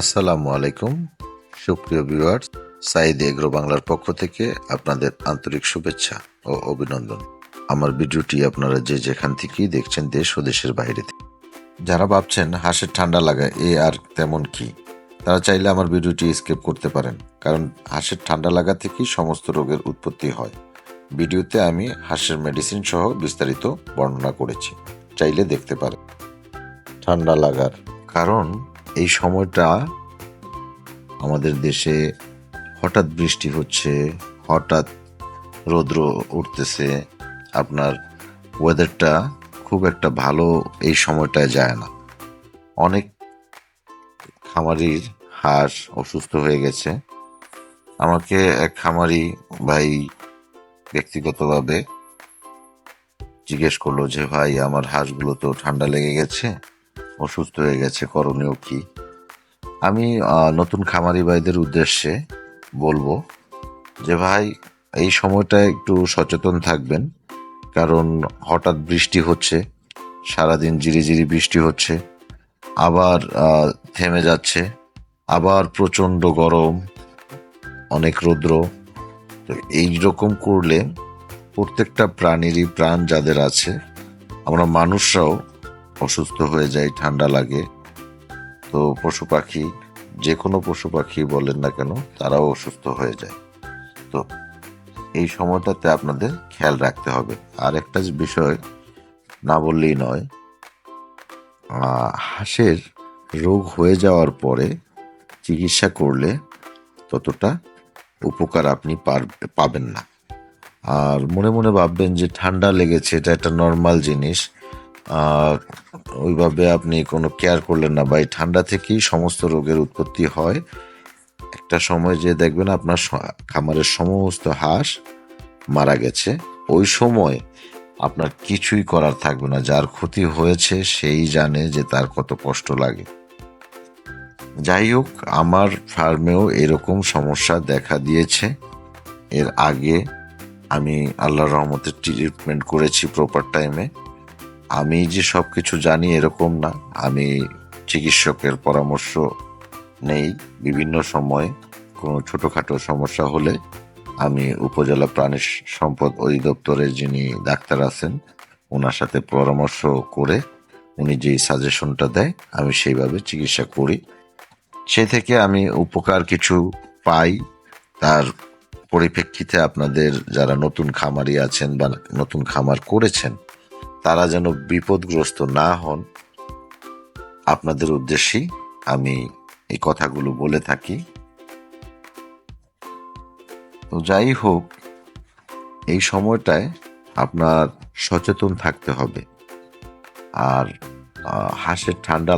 আসসালামু আলাইকুম। সুপ্রিয় ভিউয়ার্স, সাইদ এগ্রো বাংলার পক্ষ থেকে আপনাদের আন্তরিক শুভেচ্ছা ও অভিনন্দন। আমার ভিডিওটি আপনারা যে যেখান থেকেই দেখছেন দেশ ও দেশের বাইরে যারা ভাবছেন হাঁসের ঠান্ডা লাগা এ আর তেমন কি, তারা চাইলে আমার ভিডিওটি স্কিপ করতে পারেন, কারণ হাঁসের ঠান্ডা লাগা থেকেই সমস্ত রোগের উৎপত্তি হয়। ভিডিওতে আমি হাঁসের মেডিসিন সহ বিস্তারিত বর্ণনা করেছি, চাইলে দেখতে পারেন। ঠান্ডা লাগার কারণ এই সময়টা আমাদের দেশে হঠাৎ বৃষ্টি হচ্ছে, হঠাৎ রৌদ্র উঠতেছে, আপনার ওয়েদারটা খুব একটা ভালো এই সময়টায় যায় না। অনেক খামারির হাঁস অসুস্থ হয়ে গেছে। আমাকে এক খামারি ভাই ব্যক্তিগতভাবে জিজ্ঞেস করল যে, ভাই, আমার হাঁসগুলো তো ঠান্ডা লেগে গেছে? অসুস্থ হয়ে গেছে, করণীয় কি? আমি নতুন খামারি ভাইদের উদ্দেশ্যে বলব যে ভাই, এই সময়টা একটু সচেতন থাকবেন। কারণ হঠাৎ বৃষ্টি হচ্ছে, সারাদিন জিরিজিরি বৃষ্টি হচ্ছে, আবার থেমে যাচ্ছে, আবার প্রচণ্ড গরম, অনেক রৌদ্র। তো এই রকম করলে প্রত্যেকটা প্রাণীরই প্রাণ যাদের আছে, আমরা মানুষরাও অসুস্থ হয়ে যায়, ঠান্ডা লাগে, তো পশু পাখি, যে কোনো পশু পাখি বলেন না কেন, তারাও অসুস্থ হয়ে যায়। তো এই সময়টাতে আপনাদের খেয়াল রাখতে হবে। আর একটা বিষয় না বললেই নয় হাঁসের রোগ হয়ে যাওয়ার পরে চিকিৎসা করলে ততটা উপকার আপনি পাবেন না। আর মনে মনে ভাববেন যে ঠান্ডা লেগেছে, এটা একটা নর্মাল জিনিস ওইভাবে আপনি কোনো কেয়ার করলেন না। বা এই ঠান্ডা থেকেই সমস্ত রোগের উৎপত্তি হয়। একটা সময় যে দেখবেন আপনার খামারের সমস্ত হাঁস মারা গেছে। ওই সময় আপনার কিছুই করার থাকবে না। যার ক্ষতি হয়েছে সেই জানে যে তার কত কষ্ট লাগে। যাই হোক, আমার ফার্মেও এরকম সমস্যা দেখা দিয়েছে। এর আগে আমি আল্লাহর রহমতের ট্রিটমেন্ট করেছি প্রপার টাইমে আমি যে সব কিছু জানি এরকম না। আমি চিকিৎসকের পরামর্শ নেই। বিভিন্ন সময় কোনো ছোটোখাটো সমস্যা হলে আমি উপজেলা প্রাণী সম্পদ অধিদপ্তরে যিনি ডাক্তার আছেন, ওনার সাথে পরামর্শ করে উনি যেই সাজেশনটা দেয়, আমি সেইভাবে চিকিৎসা করি। সে থেকে আমি উপকার কিছু পাই। তার পরিপ্রেক্ষিতে আপনাদের যারা নতুন খামারি আছেন বা নতুন খামার করেছেন তারা যেন বিপদগ্রস্ত না হন, আপনাদের উদ্দেশ্যেই আমি এই কথাগুলো বলে থাকি। তো যাই হোক, এই সময়টায় আপনার সচেতন থাকতে হবে। আর হাঁসের ঠান্ডা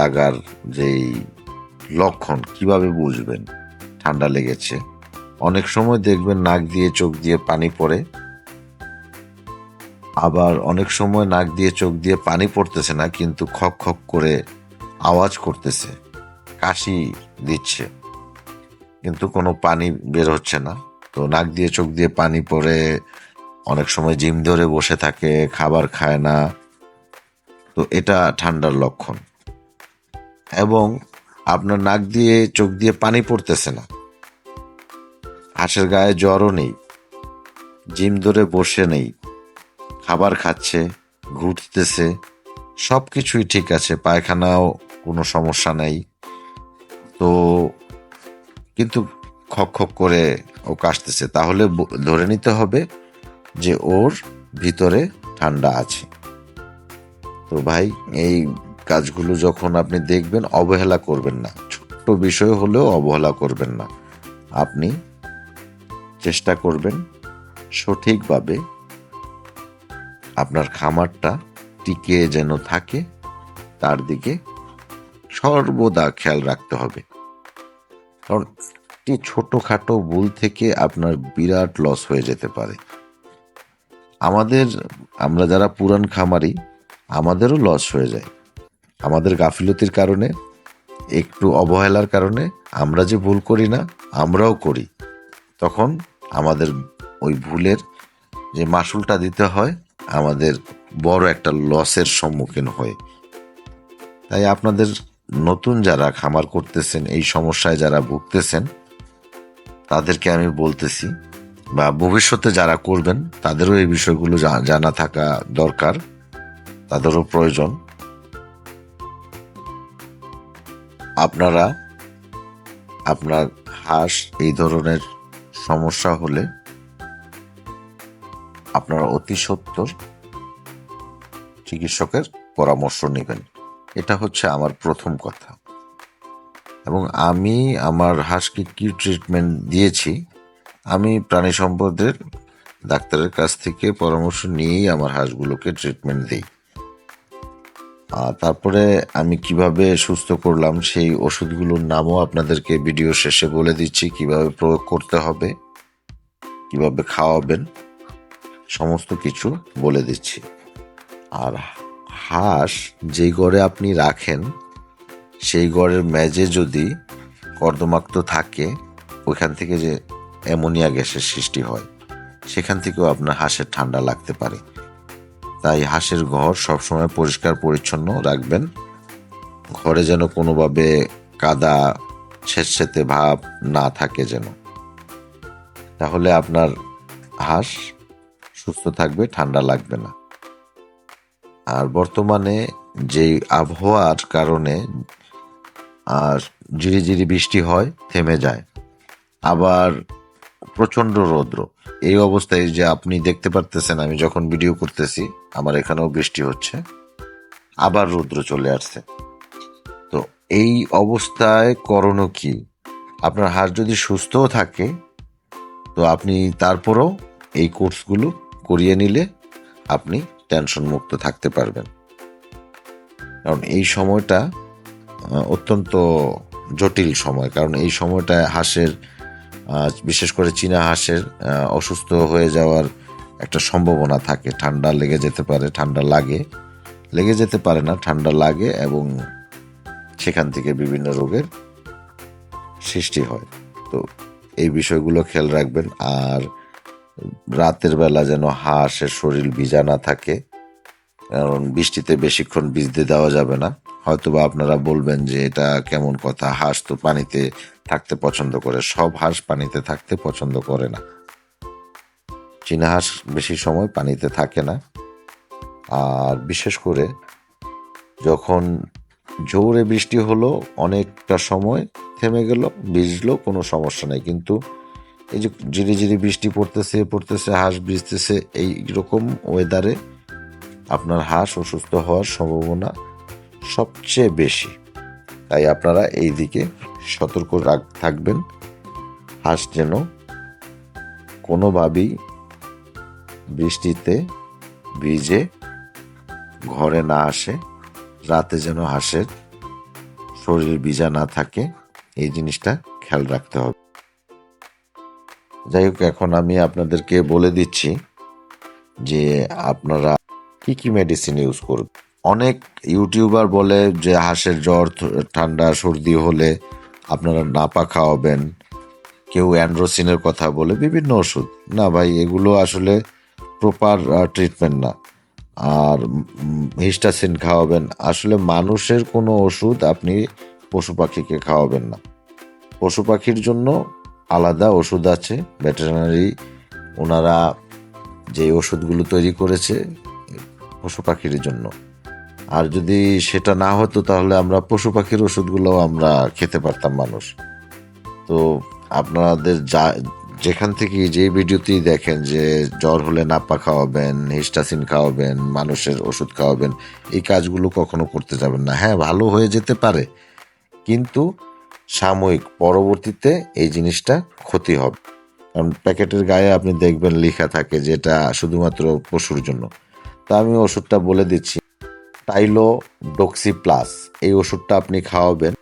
লাগার যেই লক্ষণ কীভাবে বুঝবেন? ঠান্ডা লেগেছে। অনেক সময় দেখবেন নাক দিয়ে, চোখ দিয়ে পানি পড়ে। আবার অনেক সময় নাক দিয়ে, চোখ দিয়ে পানি পড়তেছে না, কিন্তু খক খক করে আওয়াজ করতেছে, কাশি দিচ্ছে। কিন্তু কোনো পানি বের হচ্ছে না। তো নাক দিয়ে, চোখ দিয়ে পানি পড়ে, অনেক সময় জিম ধরে বসে থাকে, খাবার খায় না। তো এটা ঠান্ডার লক্ষণ। এবং আপনার নাক দিয়ে, চোখ দিয়ে পানি পড়তেছে না। হাঁসের গায়ে জ্বরও নেই। জিম ধরে বসে নেই। খাবার খাচ্ছে, ঘুরতেছে সব কিছুই ঠিক আছে, পায়খানাও কোনো সমস্যা নেই। তো কিন্তু খক খক করে ও কাশতেছে। তাহলে ধরে নিতে হবে যে ওর ভিতরে ঠান্ডা আছে। তো ভাই, এই কাজগুলো যখন আপনি দেখবেন, অবহেলা করবেন না। ছোট্ট বিষয় হলেও অবহেলা করবেন না। আপনি চেষ্টা করবেন সঠিকভাবে আপনার খামারটা টিকে যেন থাকে, তার দিকে সর্বদা খেয়াল রাখতে হবে। কারণ একটি ছোটোখাটো ভুল থেকে আপনার বিরাট লস হয়ে যেতে পারে। আমাদের, আমরা যারা পুরান খামারি, আমাদেরও লস হয়ে যায়। আমাদের গাফিলতির কারণে, একটু অবহেলার কারণে আমরা যে ভুল করি না, আমরাও করি। তখন আমাদের ওই ভুলের যে মাসুলটা দিতে হয় আমাদের বড় একটা লসের সম্মুখীন হয়। তাই আপনাদের নতুন যারা খামার করতেছেন, এই সমস্যায় যারা ভুগতেছেন, তাদেরকে আমি বলতেছি বা ভবিষ্যতে যারা করবেন, তাদেরও এই বিষয়গুলো জানা থাকা দরকার। তাদেরও প্রয়োজন। আপনারা, আপনার হাঁস এই ধরনের সমস্যা হলে আপনারা অতি সত্বর চিকিৎসকের পরামর্শ নেবেন। এটা হচ্ছে আমার প্রথম কথা। এবং আমি আমার হাঁসকে কী ট্রিটমেন্ট দিয়েছি, আমি প্রাণী সম্পদের ডাক্তারের কাছ থেকে পরামর্শ নিয়েই আমার হাঁসগুলোকে ট্রিটমেন্ট দিই। তারপরে আমি কীভাবে সুস্থ করলাম সেই ওষুধগুলোর নামও আপনাদেরকে ভিডিও শেষে বলে দিচ্ছি, কীভাবে প্রয়োগ করতে হবে, কীভাবে খাওয়াবেন। সমস্ত কিছু বলে দিচ্ছি। আর হাঁস যেই গড়ে আপনি রাখেন, সেই গড়ের মেজে যদি কর্দমাক্ত থাকে, ওইখান থেকে যে অ্যামোনিয়া গ্যাসের সৃষ্টি হয়, সেখান থেকেও আপনার হাঁসের ঠান্ডা লাগতে পারে। তাই হাঁসের ঘর সবসময় পরিষ্কার পরিচ্ছন্ন রাখবেন। ঘরে যেন কোনোভাবে কাদা ছেঁচেতে ভাব না থাকে যেন। তাহলে আপনার হাঁস সুস্থ থাকবে, ঠান্ডা লাগবে না। আর বর্তমানে যেই আবহাওয়ার কারণে, আর ঝিরিঝিরি বৃষ্টি হয়, থেমে যায়। আবার প্রচণ্ড রৌদ্র। এই অবস্থায় যে আপনি দেখতে পারতেছেন, আমি যখন ভিডিও করতেছি, আমার এখানেও বৃষ্টি হচ্ছে। আবার রৌদ্র চলে আসছে। তো এই অবস্থায় করণীয় কি? আপনার হাঁস যদি সুস্থও থাকে, তো আপনি তারপরও এই কোর্সগুলো করিয়ে নিলে আপনি টেনশন মুক্ত থাকতে পারবেন। কারণ এই সময়টা অত্যন্ত জটিল সময়। কারণ এই সময়টায় হাঁসের বিশেষ করে চীনা হাঁসের অসুস্থ হয়ে যাওয়ার একটা সম্ভাবনা থাকে। ঠান্ডা লেগে যেতে পারে, ঠান্ডা লাগে। লেগে যেতে পারে না, ঠান্ডা লাগে এবং সেখান থেকে বিভিন্ন রোগের সৃষ্টি হয়। তো এই বিষয়গুলো খেয়াল রাখবেন। আর রাতের বেলা যেন হাঁসের শরীর ভিজা না থাকে, কারণ বৃষ্টিতে বেশিক্ষণ ভিজতে দেওয়া যাবে না। হয়তোবা আপনারা বলবেন যে এটা কেমন কথা, হাঁস তো পানিতে থাকতে পছন্দ করে, সব হাঁস পানিতে থাকতে পছন্দ করে না। চীনা হাঁস বেশি সময় পানিতে থাকে না। আর বিশেষ করে যখন জোরে বৃষ্টি হলো, অনেকটা সময় থেমে গেল, ভিজলো, কোনো সমস্যা নেই। কিন্তু এই যে ঝিরি ঝিরি বৃষ্টি পড়তেছে পড়তেছে, হাঁস ভিজতেছে, এই রকম ওয়েদারে আপনার হাঁস অসুস্থ হওয়ার সম্ভাবনা সবচেয়ে বেশি। তাই আপনারা এই দিকে সতর্ক রাখ- থাকবেন। হাঁস যেন কোনোভাবেই বৃষ্টিতে ভিজে ঘরে না আসে, রাতে যেন হাঁসের শরীর ভিজা না থাকে, এই জিনিসটা খেয়াল রাখতে হবে। যাই হোক, এখন আমি আপনাদেরকে বলে দিচ্ছি যে আপনারা কি কি মেডিসিন ইউজ করুন। অনেক ইউটিউবার বলে যে হাঁসের জ্বর ঠান্ডা, সর্দি হলে আপনারা নাপা খাওয়াবেন। কেউ অ্যান্ড্রোসিনের কথা বলে, বিভিন্ন ওষুধ। না ভাই, এগুলো আসলে প্রপার ট্রিটমেন্ট না। আর হিস্টাসিন খাওয়াবেন। আসলে মানুষের কোনো ওষুধ আপনি পশু পাখিকে খাওয়াবেন না। পশু পাখির জন্য আলাদা ওষুধ আছে ভেটেরিনারি ওনারা যে ওষুধগুলো তৈরি করেছে পশু পাখির জন্য। আর যদি সেটা না হতো তাহলে আমরা পশু পাখির ওষুধগুলো আমরা খেতে পারতাম মানুষ। তো আপনাদের যা, যেখান থেকে যে ভিডিওতেই দেখেন যে জ্বর হলে নাপা খাওয়াবেন, হিস্টাসিন খাওয়াবেন, মানুষের ওষুধ খাওয়াবেন, এই কাজগুলো কখনো করতে যাবেন না। হ্যাঁ ভালো হয়ে যেতে পারে। কিন্তু সাময়িক পরবর্তীতে এই জিনিসটা ক্ষতি হবে। কারণ প্যাকেটের গায়ে আপনি দেখবেন লেখা থাকে যে এটা শুধুমাত্র পশুর জন্য। তা আমি ওষুধটা বলে দিচ্ছি। টাইলো ডক্সি প্লাস এই ওষুধটা আপনি খাওয়াবেন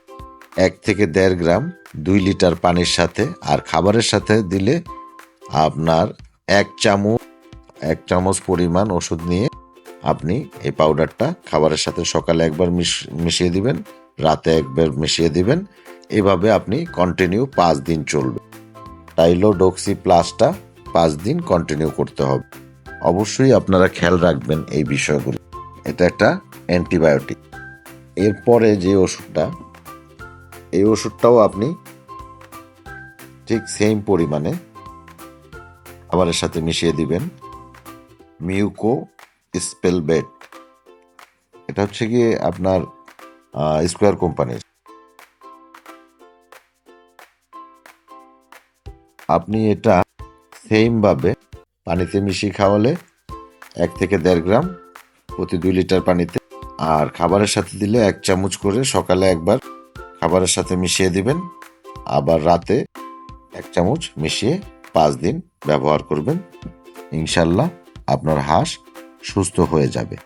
এক থেকে দেড় গ্রাম দুই লিটার পানির সাথে আর খাবারের সাথে দিলে আপনার এক চামচ এক চামচ পরিমাণ ওষুধ নিয়ে আপনি এই পাউডারটা খাবারের সাথে সকালে একবার মিশ- মিশিয়ে দিবেন, রাতে একবার মিশিয়ে দিবেন। এভাবে আপনি কন্টিনিউ পাঁচ দিন চলবে। টাইলোডক্সি প্লাসটা পাঁচ দিন কন্টিনিউ করতে হবে। অবশ্যই আপনারা খেয়াল রাখবেন এই বিষয়গুলো। এটা একটা অ্যান্টিবায়োটিক এরপরে যে ওষুধটা, এই ওষুধটাও আপনি ঠিক সেম পরিমাণে খাবারের সাথে মিশিয়ে দিবেন। মিউকো স্পেলবেট এটা হচ্ছে গিয়ে আপনার স্কোয়ার কোম্পানির আপনি এটা সেম ভাবে পানিতে মিশিয়ে খাওয়ালে এক থেকে দেড় গ্রাম প্রতি দুই লিটার পানিতে। আর খাবারের সাথে দিলে এক চামচ করে সকালে একবার খাবারের সাথে মিশিয়ে দিবেন। আবার রাতে এক চামচ মিশিয়ে পাঁচ দিন ব্যবহার করবেন। ইনশাল্লাহ আপনার হাঁস সুস্থ হয়ে যাবে।